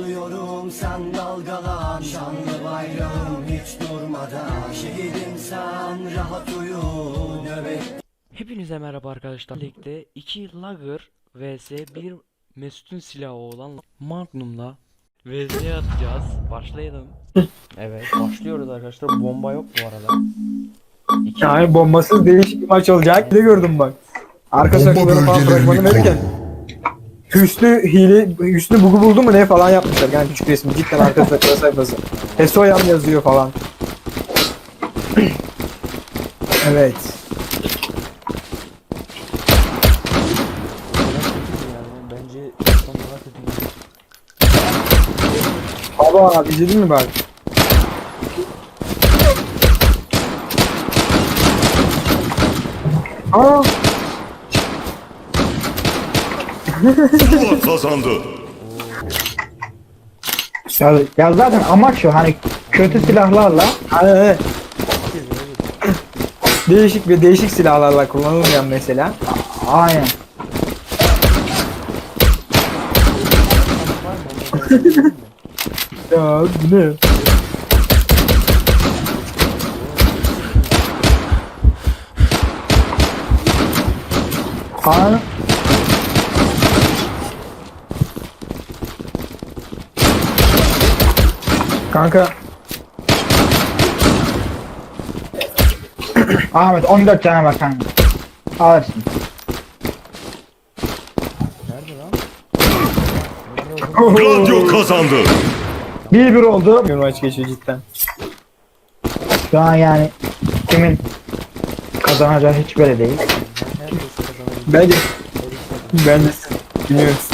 Salıyorum sen dalgalan Şanlı bayrağım hiç durmadan Şehidim sen rahat uyu Nöbet Hepinize merhaba arkadaşlar. Birlikte 2 Lager vs 1 Mesut'un silahı olan Magnum'la vs atacağız. Başlayalım. evet başlıyoruz arkadaşlar. Bomba yok bu arada. İki Yani bombasız değişik bir maç olacak. De gördüm bak. Arka sakları falan bırakmanı verirken Hüsnü hile, Hüsnü bugu buldu mu ne falan yapmışlar. Yani küçük resmi cidden arka sakları sayfası. Hesoyan yazıyor falan. evet. bence olarak kötü. Baba abi izledin mi bak? Aa, Zula kazandı. Ya, ya zaten amaç o hani kötü silahlarla. Değişik ve değişik silahlarla kullanılmayan mesela. aynen. Ya bu ne? Kaan Kanka Ahmet 14 tane var kanka. Alırsın. Nerede lan? Gladio kazandı. 1-1 oldu. bir maç geçiyor cidden. Şu an yani kimin kazanacağı hiç böyle değil. Bence bence bilmiyoruz.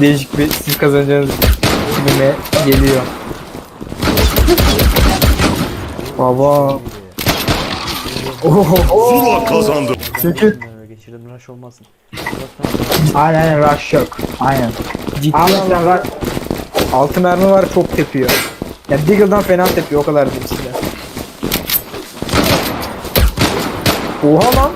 Değişik bir siz kazanacağınız gibime geliyor. Baba. Zula kazandı. Çünkü Geçirdim rush olmasın. Aynen rush yok. Aynen. ciddi Ahmet sen rush altı mermi var çok tepiyor. Ya Deagle'dan fena tepiyor o kadar değil size. Oha lan.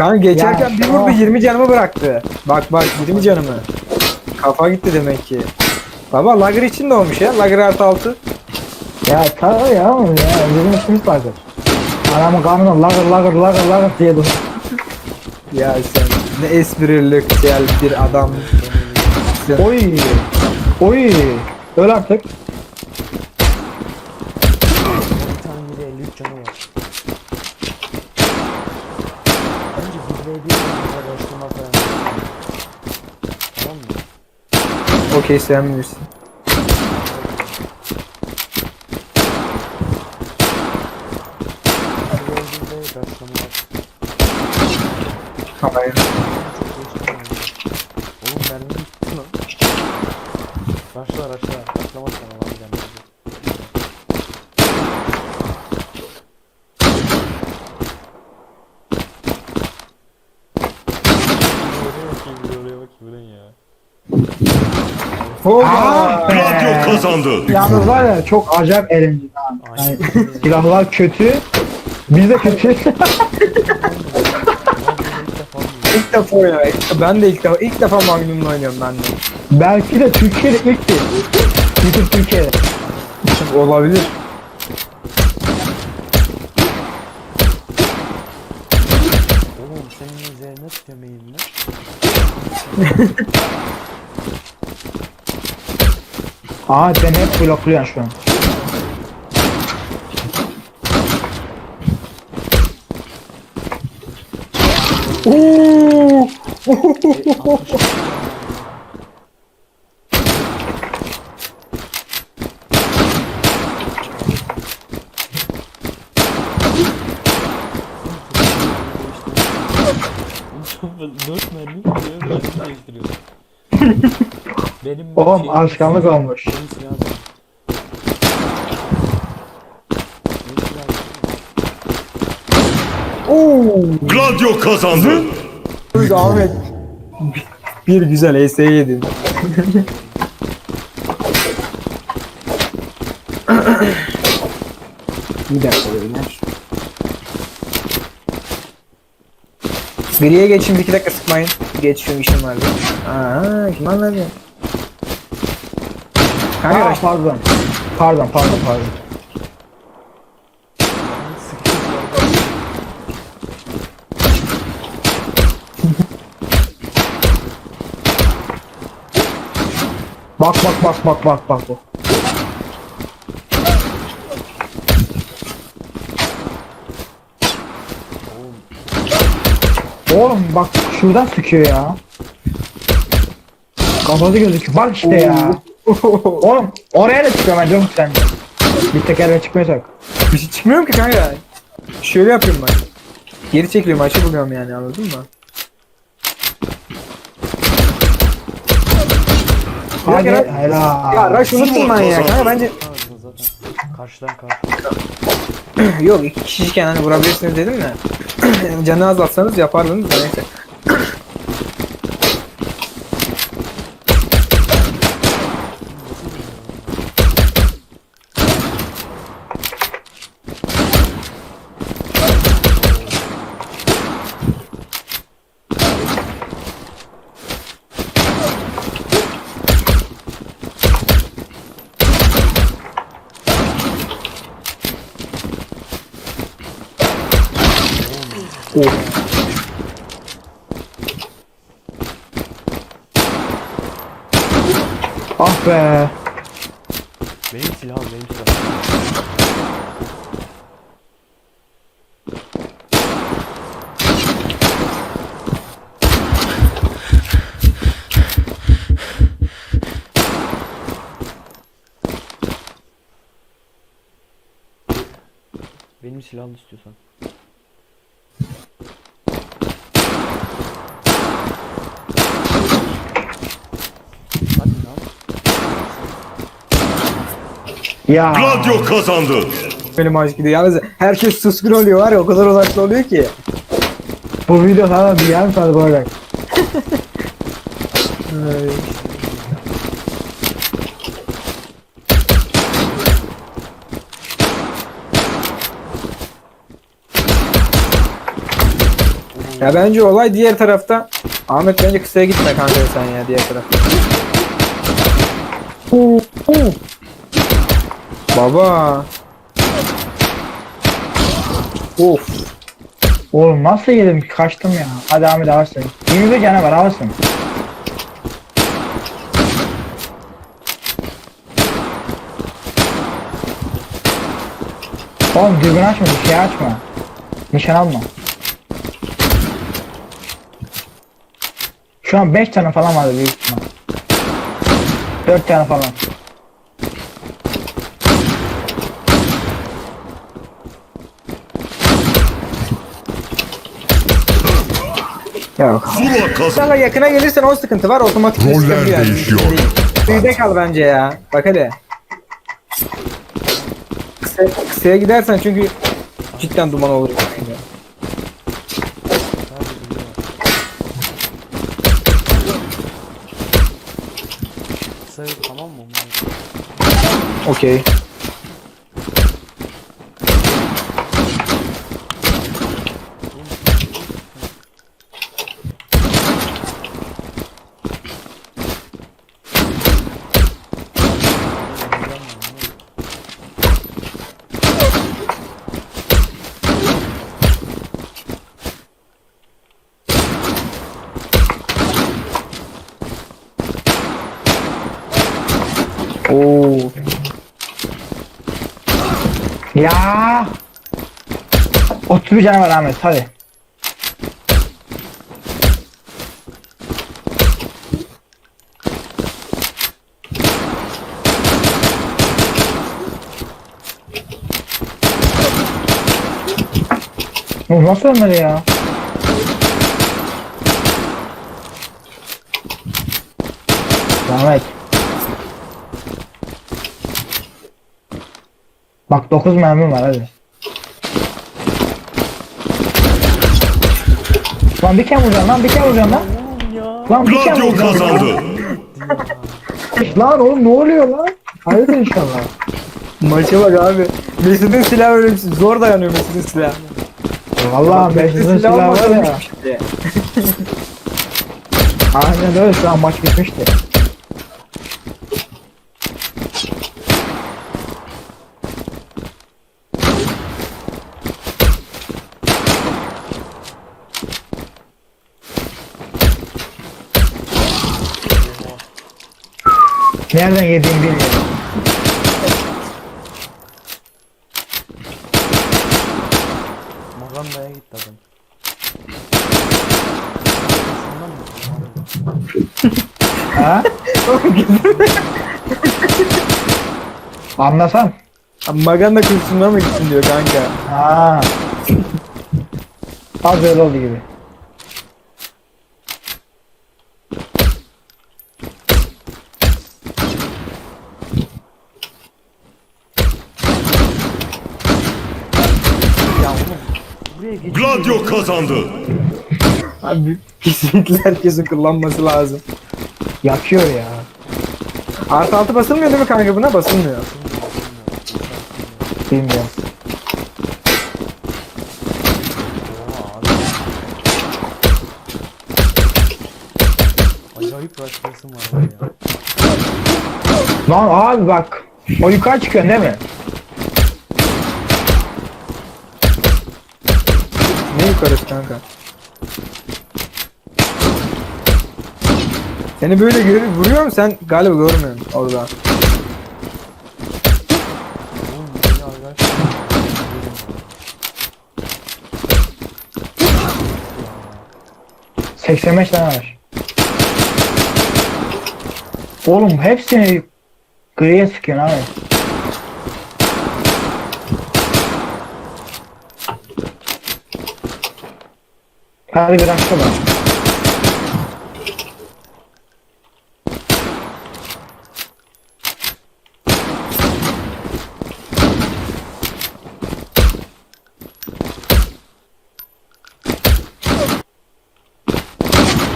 Kanka geçerken Ya, bir vurdu tamam. 20 canımı bıraktı. Bak bak 20 canımı. Kafa gitti demek ki. Baba Lager için de olmuş ya. Lager artı 6. Ya tabii ya oğlum ya. Bizim işimiz vardır. Adamın kanına lagır lagır lagır lagır diye dur. Ya sen ne esprilikçel bir adam. Sen- Oy. Oy. Öl artık. Bir tane biri 53 canı var. Bence 1v1 başlama falan. Tamam 1v1'de başlama var. Hayır. Oğlum mermi bitti lan. Başla başla. Başlama sana var yani. Oraya bakayım, oraya bakayım, bu ne ya? Hopa! Gladio kazandı. Yalnız var ya çok acayip eğlenceli ha. Yani silahlar kötü. Biz de kötü. İlk defa. İlk ilk- Ben de ilk defa ilk defa Magnum'la oynuyorum ben de. Belki de Türkiye'de ilkti. Bütün Türkiye'de. Olabilir. Oğlum senin üzerine tutuyorum eğimle. Aa ben hep blokluyorum şu an. Oo! Dört mermi vuruyor, mermi değiştiriyor. Benim Oğlum şeyim- alışkanlık olmuş. Benim silahım- Benim silahım Oo. Gladio kazandı. Buydu Ahmet. Bir güzel ES yedin. Bir dakika beyler. Griye geçin bir iki dakika sıkmayın. Geç şu işim var. Aa, kim anladı? Kanka Aa, pardon. Pardon pardon pardon. Bak bak bak bak bak bak. bak. Oğlum bak şuradan sıkıyor ya. Kafası gözüküyor. Bak işte ya. Oğlum oraya da çıkıyor ben ki sen. Bir tekerle çıkmıyorsak. bir şey çıkmıyorum ki kanka. Şöyle yapıyorum ben. Geri çekiliyorum açı buluyorum yani anladın mı? Hadi ya- helal. Ya Rush unuttum ben ya kanka bence zaten. Karşıdan karşı. yok iki kişiyken hani vurabilirsiniz dedim de canı azaltsanız yapardınız da neyse. Ah be. Benim silahım benim silahım. Benim silahımı istiyorsan. Ya. Gladio kazandı. Benim aşk gidiyor. Yalnız herkes suskun oluyor var ya o kadar odaklı oluyor ki. Bu video sana bir yarım saat koyacak. Ay. Ya bence olay diğer tarafta. Ahmet bence kısaya gitme kanka sen ya diğer tarafta. Baba. Of. Oğlum nasıl yedim ki kaçtım ya. Hadi Ahmet avarsın. 21 canı var avarsın. Oğlum dürbün açma bir şey açma. Nişan alma. Şu an 5 tane falan vardı büyük ihtimal. 4 tane falan. Ya Zula kazandı. Sana yakına gelirsen o sıkıntı var otomatik Roller sıkıntı yani. değişiyor. Büyüde kal bence ya. Bak hele. Kısa, kısaya gidersen çünkü cidden duman olur. Tamam mı? Okey. Oo. Ya. 31 canı var Ahmet hadi. Bu nasıl ölmedi ya? Ahmet. Bak 9 mermim var hadi. Lan bir kere vuracaksın lan bir kere vuracaksın lan. Lan bir kere Gladio vuracaksın. kazandı. Lan oğlum ne oluyor lan? Hayırdır inşallah. Maça bak abi. Mesut'un silahı ölümsüz. Zor dayanıyor Mesut'un silahı. Vallahi Mesut'un silahı var ya. Aynen öyle şu an maç bitmişti. Nereden yediğimi bilmiyorum. Maganda'ya gitti adam. Ha? Anlasam. Maganda kurşununa mı gitsin diyor kanka. Ha. Az öyle oldu gibi. Gladio kazandı. Abi kesinlikle herkesin kullanması lazım. Yakıyor ya. Artı altı basılmıyor değil mi kanka buna? Basılmıyor. Bilmiyorum. Acayip raşlasım var ya. Lan abi bak. O yukarı çıkıyor değil mi? Ne yukarısı kanka? Seni böyle görüp vuruyor mu sen? Galiba görmüyorsun orada. Arkadaşlar. 85 tane var. Oğlum hepsini griye sıkıyorsun abi. Hadi bir açta bak.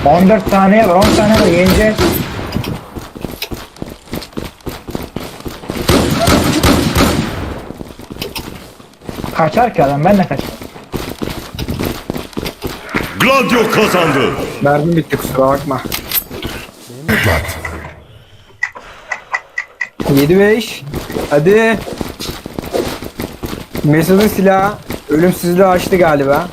On dört saniye var, on saniye var, yeneceğiz. Kaçar ki adam, ben de kaçarım. Gladio kazandı. Mermim bitti kusura bakma. 7-5. Hadi. Mesut'un silahı ölümsüzlüğü açtı galiba.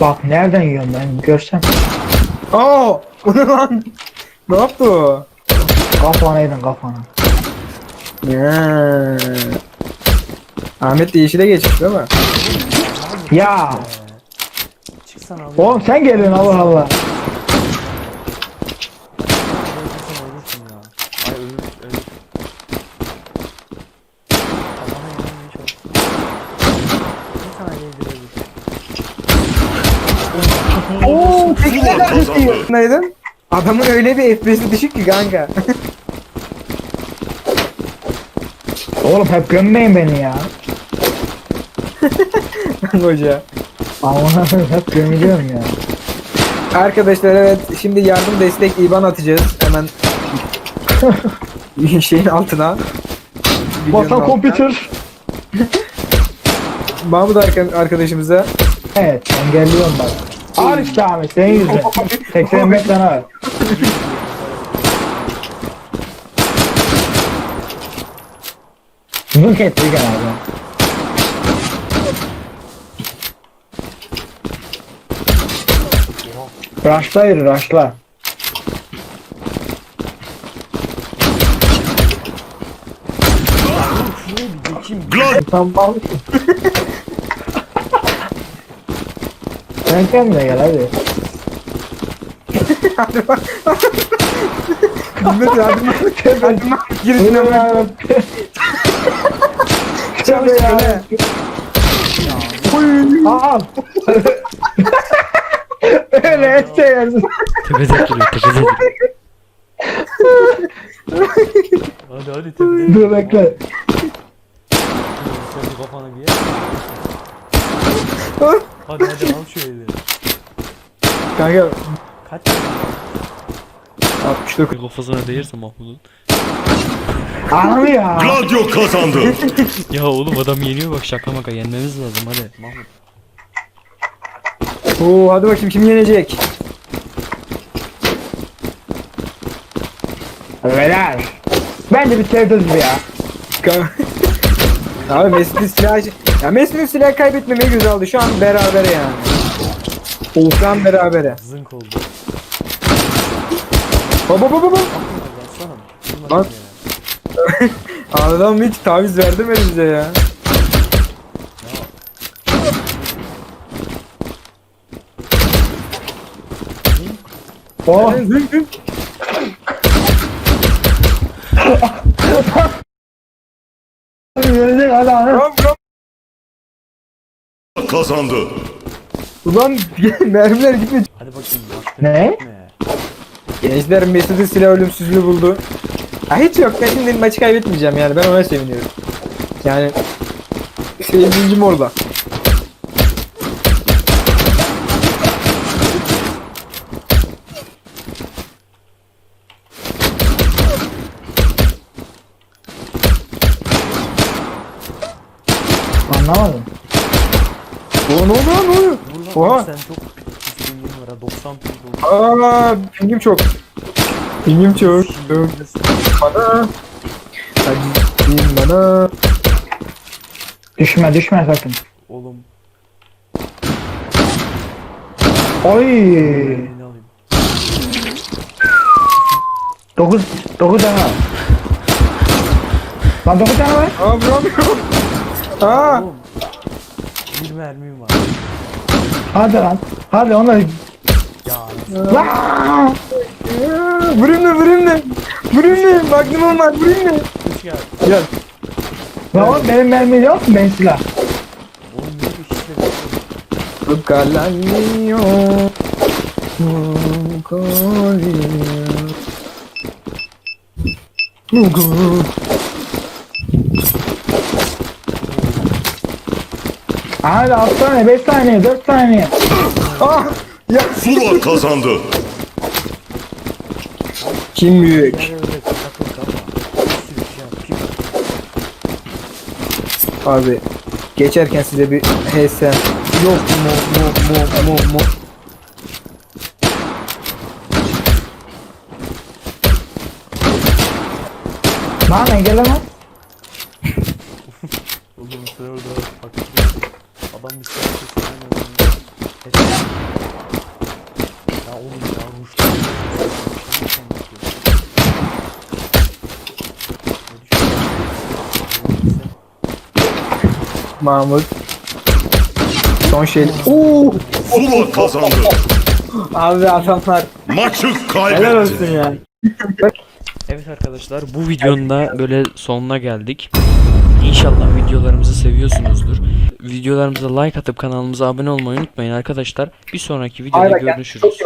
Bak nereden yiyorum ben görsem. Aa! Bu ne lan? Ne yaptı o? Kafana yedin kafana. Ya. Ahmet de yeşile geçmiş değil mi? Ya Çıksana abi. oğlum sen geliyorsun Allah Allah. Sen ölürsün ya. Ay ölür ölür. Kafana yemeğe çalış. Bir saniye girebilir. Oo, Zula kazandı. Neydin? Adamın öyle bir FPS'i düşük ki kanka. Oğlum hep gömmeyin beni ya. Hoca. Aman hep gömülüyorum ya. Arkadaşlar evet şimdi yardım destek IBAN atacağız hemen şeyin altına. Videonun Masa altına. computer. Mahmut arka- arkadaşımıza Evet engelliyorum bak. Al işte Ahmet senin yüzünden. 85 tane var. Zınk etti genelde. Raşla yürü raşla. Gladio Tamam. Sen kendine gel hadi. Ahmet yardım yardım girişine Öyle bak. ya. Çalış öyle. Al. Öyle et yersin. Tepede duruyor tepede duruyor. Hadi hadi tepede. Dur bekle. Sen bir kafana bir yer. Hadi hadi al şu evi. Kanka Kaç 69. kafasına değirse Mahmut'un. Anam ya. Gladio kazandı. Ya oğlum adam yeniyor bak şaka maka yenmemiz lazım hadi. Mahmut. Oo hadi bakayım kim yenecek? Beyler. Bence bir sevdiniz ya. Kanka. Abi Mesut'un silahı... Ya Mesut'un silahı kaybetmemeyi göze aldı. Şu an berabere yani. Şu an berabere. Zınk oldu. Baba baba baba. Baksana. Lan. Adam hiç taviz verdirmedi bize ya. Oh. Zınk zınk. Kazandı. Ulan mermiler gitmiyor. Hadi bakayım. bak, Ne? gitme. Gençler Mesut'un silah ölümsüzlüğü buldu. Ha hiç yok. Ben şimdi maçı kaybetmeyeceğim yani. Ben ona seviniyorum. Yani sevincim orada. Anlamadım. O ne lan, Oha. Sen çok pingin var ha 90 ping oldu. Aa pingim çok. Pingim çok. çok. Bana. Hadi bana. Düşme düşme sakın. Oğlum Oy. elini alayım. 9 9 tane var. Lan 9 tane var. Aa vuramıyorum. Aa. Oğlum. Bir mermim var. Hadi lan. Hadi onu da. Ya Lan! Vurayım mı vurayım mı? Vurayım mı? Magnumum var vurayım mı? hoş geldin. Gel. Lan oğlum benim mermi yok mu benim silah? Oğlum ne bir şişle Bu kalanıyor. Bu Hadi 6 tane 5 saniye 4 saniye. Ah! Ya Zula kazandı. kim büyük? Abi geçerken size bir HSM yok mu mu mu mu mu Lan engelleme. Oğlum sen orada bakıyorsun. Adam bir şey yapıyor. Ya oğlum ya ruştu. Mahmut Son şey Oo Zula kazandı. abi adamlar Maçı helal olsun kaybetti. ya Evet arkadaşlar bu videonun da böyle sonuna geldik. İnşallah videolarımızı seviyorsunuzdur. Videolarımıza like atıp kanalımıza abone olmayı unutmayın arkadaşlar. Bir sonraki videoda Aynen, görüşürüz.